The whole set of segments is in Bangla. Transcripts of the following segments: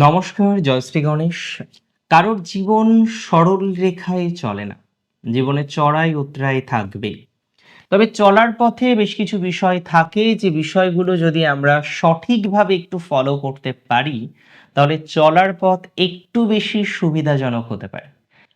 নমস্কার, জয়শ্রী গণেশ। কারোর জীবন সরল রেখায় চলে না। জীবনে চড়াই উতরাই থাকবে। তবে চলার পথে বেশ কিছু বিষয় থাকে। যে বিষয়গুলো যদি আমরা সঠিকভাবে একটু ফলো করতে পারি, তাহলে চলার পথ একটু বেশি সুবিধাজনক হতে পারে।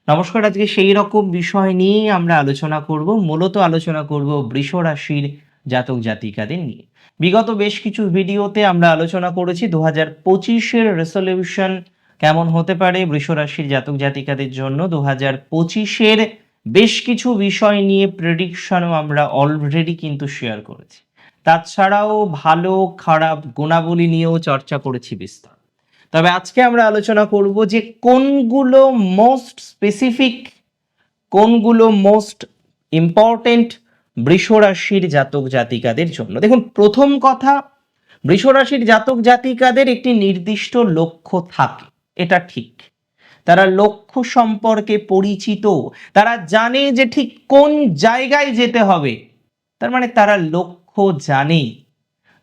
নমস্কার, আজকে সেই রকম বিষয় নিয়েই আমরা আলোচনা করব। মূলত আলোচনা করব বৃষ রাশির জাতক জাতিকাদের নিয়ে। বিগত বেশ কিছু ভিডিওতে আমরা আলোচনা করেছি দু হাজার পঁচিশের রেসলিউশন কেমন হতে পারে বৃষ রাশির জাতক জাতিকাদের জন্য। দু হাজার পঁচিশের বেশ কিছু বিষয় নিয়ে প্রেডিকশনও আমরা অলরেডি কিন্তু শেয়ার করেছি। তাছাড়াও ভালো, খারাপ গুণাবলী নিয়েও চর্চা করেছি বিস্তার। তবে আজকে আমরা আলোচনা করব যে কোনগুলো মোস্ট স্পেসিফিক কোনগুলো মোস্ট ইম্পর্টেন্ট বৃষ রাশির জাতক জাতিকাদের জন্য। দেখুন, প্রথম কথা বৃষ রাশির জাতক জাতিকাদের একটি নির্দিষ্ট লক্ষ্য থাকে। এটা ঠিক। তারা লক্ষ্য সম্পর্কে পরিচিত। তারা জানে যে ঠিক কোন জায়গায় যেতে হবে। তার মানে তারা লক্ষ্য জানে।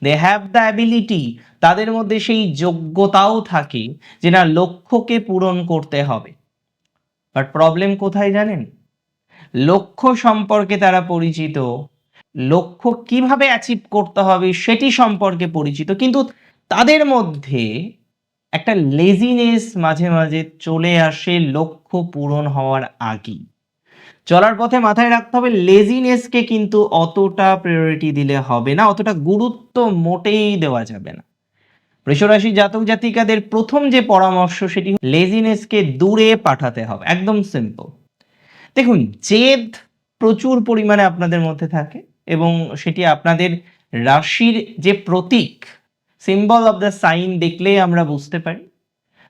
দে হ্যাভ দ্য অ্যাবিলিটি তাদের মধ্যে সেই যোগ্যতাও থাকে যে না লক্ষ্যকে পূরণ করতে হবে। বাট প্রবলেম কোথায় জানেন? লক্ষ্য সম্পর্কে তারা পরিচিত। লক্ষ্য কীভাবে অ্যাচিভ করতে হবে সেটি সম্পর্কে পরিচিত। কিন্তু তাদের মধ্যে একটা লেজিনেস মাঝে মাঝে চলে আসে লক্ষ্য পূরণ হওয়ার আগেই। চলার পথে মাথায় রাখতে হবে লেজিনেসকে কিন্তু অতটা প্রায়োরিটি দিলে হবে না, অতটা গুরুত্ব মোটেই দেওয়া যাবে না। বৃষরাশি জাতক জাতিকাদের প্রথম যে পরামর্শ সেটি লেজিনেসকে দূরে পাঠাতে হবে, একদম সিম্পল দেখুন, জেদ প্রচুর পরিমাণে আপনাদের মধ্যে থাকে এবং সেটি আপনাদের রাশির যে প্রতীক সিম্বল অফ দ্য সাইন দেখলেই আমরা বুঝতে পারি।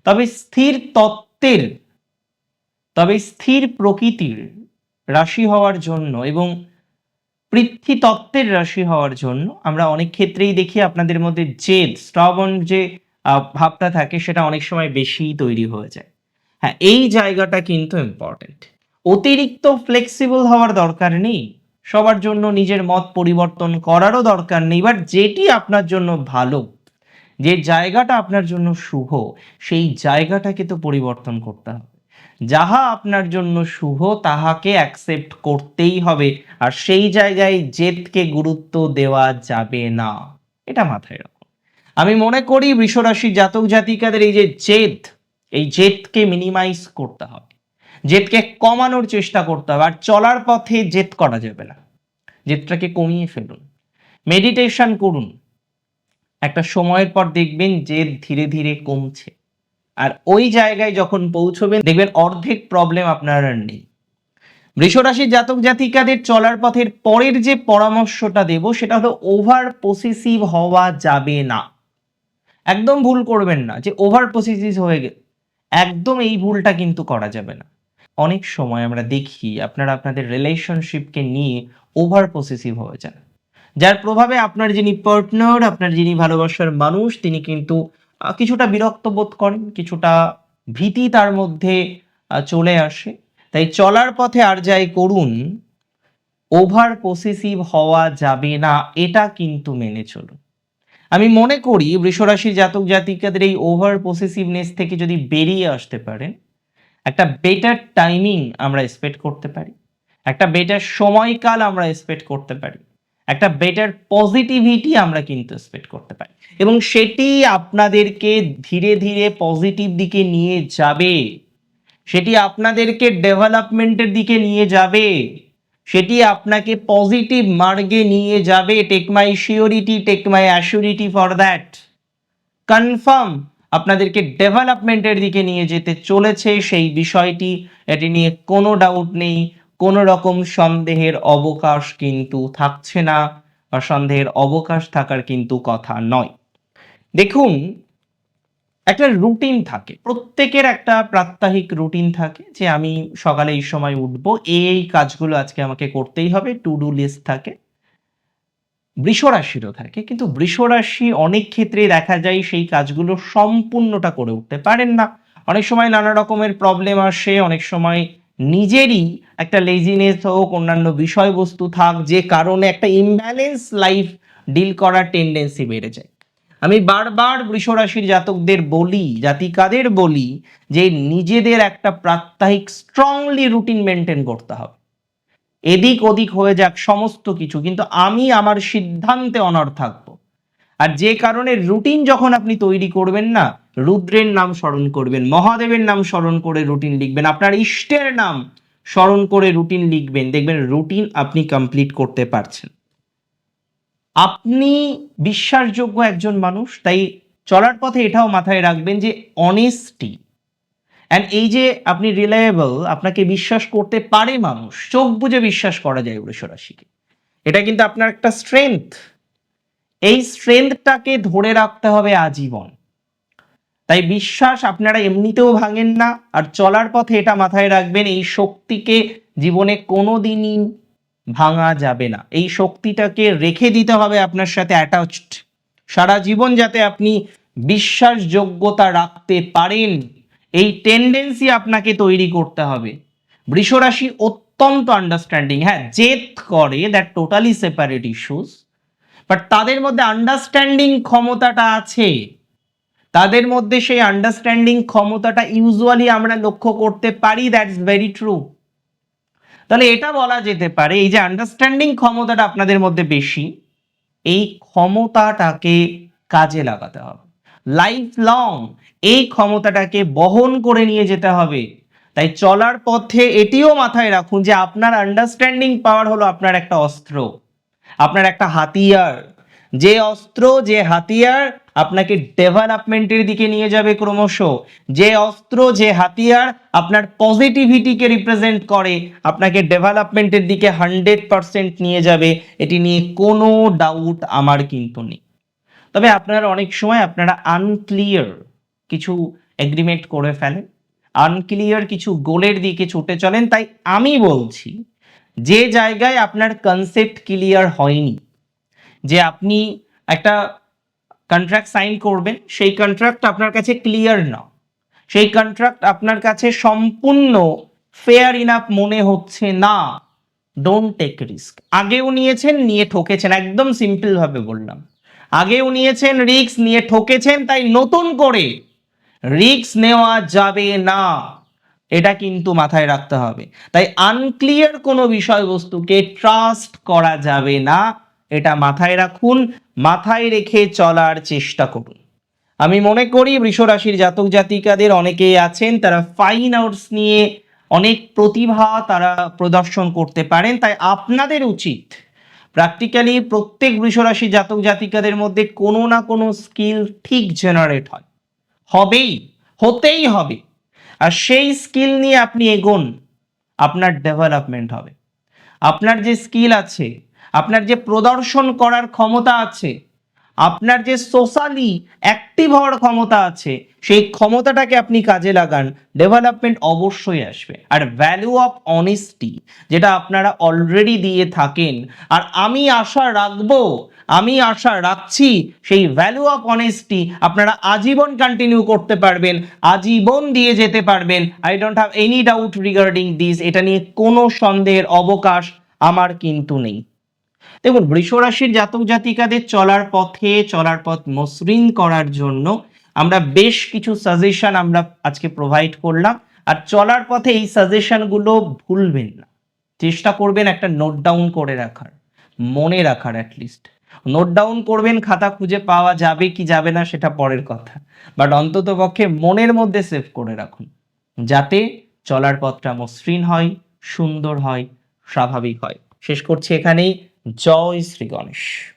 তবে স্থির তত্ত্বের, তবে স্থির প্রকৃতির রাশি হওয়ার জন্য এবং পৃথ্বী তত্ত্বের রাশি হওয়ার জন্য আমরা অনেক ক্ষেত্রেই দেখি আপনাদের মধ্যে জেদ, স্ট্রবন যে ভাবটা থাকে সেটা অনেক সময় বেশিই তৈরি হয়ে যায়। হ্যাঁ এই জায়গাটা কিন্তু ইম্পর্টেন্ট অতিরিক্ত ফ্লেক্সিবল হওয়ার দরকার নেই। সবার জন্য নিজের মত পরিবর্তন করারও দরকার নেই বাট যেটি আপনার জন্য ভালো, যে জায়গাটা আপনার জন্য শুভ, সেই জায়গাটাকে তো পরিবর্তন করতে হবে। যাহা আপনার জন্য শুভ, তাহাকে অ্যাকসেপ্ট করতেই হবে, আর সেই জায়গায় জেদকে গুরুত্ব দেওয়া যাবে না। এটা মাথায় রাখুন আমি মনে করি, বৃষরাশি জাতক জাতিকাদের এই যে জেদ, এই জেদকে মিনিমাইজ করতে হবে। জেদকে কমানোর চেষ্টা করতে হবে, আর চলার পথে জেদ করা যাবে না। জেদটাকে কমিয়ে ফেলুন। মেডিটেশন করুন। একটা সময়ের পর দেখবেন জেদ ধীরে ধীরে কমছে। আর ওই জায়গায় যখন পৌঁছবেন, দেখবেন অর্ধেক প্রবলেম আপনার আর নেই। বৃষরাশির জাতক জাতিকাদের চলার পথের পরের যে পরামর্শটা দেব, সেটা হলো ওভার পসেসিভ হওয়া যাবে না। একদম ভুল করবেন না যে ওভার পসেসিভ হয়ে গেল একদম এই ভুলটা কিন্তু করা যাবে না। অনেক সময় আমরা দেখি আপনারা আপনাদের রিলেশনশিপকে নিয়ে ওভার পসেসিভ হয়ে যান। যার প্রভাবে আপনার যিনি পার্টনার আপনার যিনি ভালোবাসার মানুষ, তিনি কিন্তু কিছুটা বিরক্ত বোধ করেন, কিছুটা ভীতি তার মধ্যে চলে আসে। তাই চলার পথে আর যাই করুন ওভার পসেসিভ হওয়া যাবে না, এটা কিন্তু মেনে চলুন। আমি মনে করি, বৃষরাশির জাতক জাতিকাদের এই ওভার পসেসিভনেস থেকে যদি বেরিয়ে আসতে পারেন একটা বেটার টাইমিং আমরা এক্সপেক্ট করতে পারি। একটা বেটার সময়কাল আমরা এক্সপেক্ট করতে পারি। একটা বেটার পজিটিভিটি আমরা কিন্তু এক্সপেক্ট করতে পারি। এবং সেটি আপনাদেরকে ধীরে ধীরে পজিটিভ দিকে নিয়ে যাবে। সেটি আপনাদেরকে ডেভেলপমেন্টের দিকে নিয়ে যাবে। সেটি আপনাকে পজিটিভ মার্গে নিয়ে যাবে। Take my surety take my assurity for that confirm আপনাদেরকে ডেভেলপমেন্টের দিকে নিয়ে যেতে চলেছে। সেই বিষয়টি, এটি নিয়ে কোনো ডাউট নেই, কোনো রকম সন্দেহের অবকাশ কিন্তু থাকছে না বা সন্দেহের অবকাশ থাকার কিন্তু কথা নয়। দেখুন, একটা রুটিন থাকে, প্রত্যেকের একটা প্রাত্যহিক রুটিন থাকে যে আমি সকালে এই সময় উঠব, এই কাজগুলো আজকে আমাকে করতেই হবে টু ডু লিস্ট থাকে। বৃষরাশিরও থাকে, কিন্তু বৃষরাশি অনেক ক্ষেত্রে দেখা যায় সেই কাজগুলো সম্পূর্ণটা করে উঠতে পারেন না। অনেক সময় নানা রকমের প্রবলেম আসে, অনেক সময় নিজেরই একটা লেজিনেস হোক, অন্যান্য বিষয়বস্তু থাক, যে কারণে একটা ইমব্যালেন্স লাইফ ডিল করার টেন্ডেন্সি বেড়ে যায়। আমি বারবার বৃষ রাশির জাতকদের বলি, জাতিকাদের বলি, যে নিজেদের একটা প্রাত্যহিক স্ট্রংলি রুটিন মেনটেন করতে হবে। এদিক ওদিক হয়ে যাক সমস্ত কিছু, কিন্তু আমি আমার সিদ্ধান্তে অনর থাকব। আর যে কারণে রুটিন যখন আপনি তৈরি করবেন না, রুদ্রের নাম স্মরণ করবেন, মহাদেবের নাম স্মরণ করে রুটিন লিখবেন, আপনার ইষ্টের নাম স্মরণ করে রুটিন লিখবেন, দেখবেন রুটিন আপনি কমপ্লিট করতে পারছেন। আপনি বিশ্বাসযোগ্য একজন মানুষ, তাই চলার পথে এটাও মাথায় রাখবেন যে অনেস্টি অ্যান্ড এই যে আপনি রিলায়েবল আপনাকে বিশ্বাস করতে পারে মানুষ, চোখ বুঝে বিশ্বাস করা যায় বৃষ রাশিকে। এটা কিন্তু আপনার একটা স্ট্রেংথ এই স্ট্রেংথটাকে ধরে রাখতে হবে আজীবন। তাই বিশ্বাস আপনারা এমনিতেও ভাঙেন না, আর চলার পথে এটা মাথায় রাখবেন, এই শক্তিকে জীবনে কোনো দিনই ভাঙা যাবে না। এই শক্তিটাকে রেখে দিতে হবে আপনার সাথে অ্যাটাচড সারা জীবন যাতে আপনি বিশ্বাসযোগ্যতা রাখতে পারেন। এই টেন্ডেন্সি আপনাকে তৈরি করতে হবে। বৃষরাশি অত্যন্ত আন্ডারস্ট্যান্ডিং হ্যাঁ জেদ করে that totally separate issues but তাদের মধ্যে আন্ডারস্ট্যান্ডিং ক্ষমতাটা আছে। তাদের মধ্যে সেই আন্ডারস্ট্যান্ডিং ক্ষমতাটা ইউজুয়ালি আমরা লক্ষ্য করতে পারি দ্যাটস ভেরি ট্রু তাহলে এটা বলা যেতে পারে, এই যে আন্ডারস্ট্যান্ডিং ক্ষমতাটা আপনাদের মধ্যে বেশি, এই ক্ষমতাটাকে কাজে লাগাতে হবে। লাইফ লং এই ক্ষমতাটাকে বহন করে নিয়ে যেতে হবে। তাই চলার পথে এটিও মাথায় রাখুন যে আপনার আন্ডারস্ট্যান্ডিং পাওয়ার হলো আপনার একটা অস্ত্র, আপনার একটা হাতিয়ার। যে অস্ত্র, যে হাতিয়ার আপনাকে ডেভেলপমেন্টের দিকে নিয়ে যাবে ক্রমশ। যে অস্ত্র, যে হাতিয়ার আপনার পজিটিভিটিকে রিপ্রেজেন্ট করে, আপনাকে ডেভেলপমেন্টের দিকে হান্ড্রেড পারসেন্ট নিয়ে যাবে, এটি নিয়ে কোনো ডাউট আমার কিন্তু নেই। তবে আপনারা অনেক সময় আপনারা আনক্লিয়ার কিছু এগ্রিমেন্ট করে ফেলেন। আনক্লিয়ার কিছু গোলের দিকে ছুটে চলেন। তাই আমি বলছি, যে জায়গায় আপনার কনসেপ্ট ক্লিয়ার হয়নি, যে আপনি একটা কন্ট্রাক্ট সাইন করবেন, সেই কন্ট্রাক্ট আপনার কাছে ক্লিয়ার না। সেই কন্ট্রাক্ট আপনার কাছে সম্পূর্ণ ফেয়ার ইনাফ মনে হচ্ছে না। ডোন্ট টেক রিস্ক আগেও নিয়েছেন, নিয়ে ঠকেছেন, একদম সিম্পল ভাবে বললাম। আগেও নিয়েছেন, রিস্ক নিয়ে ঠকেছেন, তাই নতুন করে রিক্স নেওয়া যাবে না। এটা কিন্তু মাথায় রাখতে হবে। তাই আনক্লিয়ার কোনো বিষয়বস্তুকে ট্রাস্ট করা যাবে না, এটা মাথায় রাখুন, মাথায় রেখে চলার চেষ্টা করুন। আমি মনে করি বৃষরাশির জাতক জাতিকাদের অনেকেই আছেন, তারা ফাইন আর্টস নিয়ে অনেক প্রতিভা তারা প্রদর্শন করতে পারেন, তাই আপনাদের উচিত প্র্যাকটিক্যালি প্রত্যেক বৃষরাশি জাতক জাতিকাদের মধ্যে কোনো না কোনো স্কিল ঠিক জেনারেট হয়। হবেই, হতেই হবে। আর সেই স্কিল নিয়ে আপনি এগোন, আপনার ডেভেলপমেন্ট হবে। আপনার যে স্কিল আছে, আপনার যে প্রদর্শন করার ক্ষমতা আছে আপনার যে সোশ্যালি অ্যাক্টিভ হওয়ার ক্ষমতা আছে, সেই ক্ষমতাটাকে আপনি কাজে লাগান। ডেভেলপমেন্ট অবশ্যই আসবে। আর ভ্যালু অফ অনেস্টি যেটা আপনারা অলরেডি দিয়ে থাকেন, আর আমি আশা রাখব, আমি আশা রাখছি, সেই ভ্যালু অফ অনেস্টি আপনারা আজীবন কন্টিনিউ করতে পারবেন, আজীবন দিয়ে যেতে পারবেন। I don't have any doubt regarding this এটা নিয়ে কোনো সন্দেহের অবকাশ আমার কিন্তু নেই। দেখুন বৃষরাশির জাতক জাতিকাদের চলার পথে, চলার পথ মসৃণ করার জন্য আমরা বেশ কিছু সাজেশন আমরা আজকে প্রোভাইড করলাম। আর চলার পথে এই সাজেশনগুলো ভুলবেন না। চেষ্টা করবেন একটা নোট ডাউন করে রাখার, মনে রাখার অ্যাটলিস্ট নোট ডাউন করবেন, খাতা খুঁজে পাওয়া যাবে কি যাবে না সেটা পরের কথা। বাট অন্তত পক্ষে মনের মধ্যে সেভ করে রাখুন। যাতে চলার পথটা মসৃণ হয়, সুন্দর হয়, স্বাভাবিক হয়। শেষ করছি এখানেই। জয় শ্রী গণেশ।